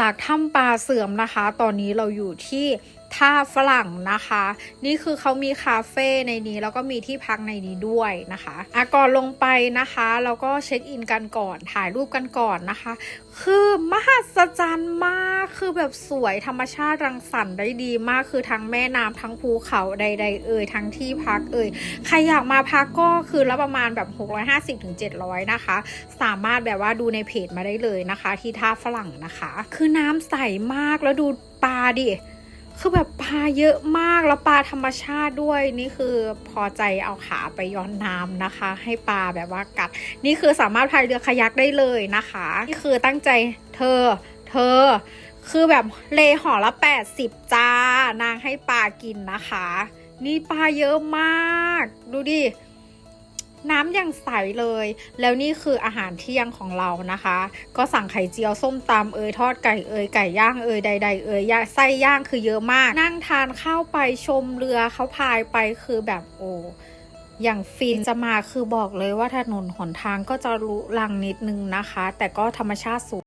จากถ้ำปลาเสื่อมนะคะ ตอนนี้เราอยู่ที่ ท่าฝรั่งนะคะ นี่คือเขามีคาเฟ่ในนี้แล้วก็มีที่พักในนี้ด้วยนะคะอะก่อนลงไปนะคะเราก็เช็คอินกันก่อนถ่ายรูปกันก่อนนะคะ คือมหัศจรรย์มากคือแบบสวยธรรมชาติรังสรรค์ได้ดีมากคือทั้งแม่น้ำทั้งภูเขาใด ๆ เอ่ยทั้งที่พักเอ่ยใครอยากมาพักก็คือละประมาณแบบ 650ถึง700 นะคะ สามารถแบบว่าดูในเพจมาได้เลยนะคะ ที่ท่าฝรั่งนะคะ คือน้ำใสมากแล้วดูปลาดิ คือแบบปลาเยอะมากแล้วปลาธรรมชาติด้วยนี่คือพอใจเอาขาไปย้อนน้ำนะคะ ให้ปลาแบบว่ากัด นี่คือสามารถพายเรือคายักได้เลยนะคะ นี่คือตั้งใจเธอ เธอ คือแบบเลห่อละ 80 จ้านางให้ปลากินนะคะ นี่ปลาเยอะมาก ดูดิ น้ำยังใสเลย แล้วนี่คืออาหารเที่ยงของเรานะคะ ก็สั่งไข่เจียวส้มตำเอยทอดไก่เอยไก่ย่างเอยใด ๆ เอยย่ไส้ย่างคือเยอะมาก นั่งทานข้าวไปชมเรือเขาพายไปคือแบบโอ้อย่างฟินจะมาคือบอกเลยว่าถนนหนทางก็จะรุลังนิดนึงนะคะ แต่ก็ธรรมชาติสูง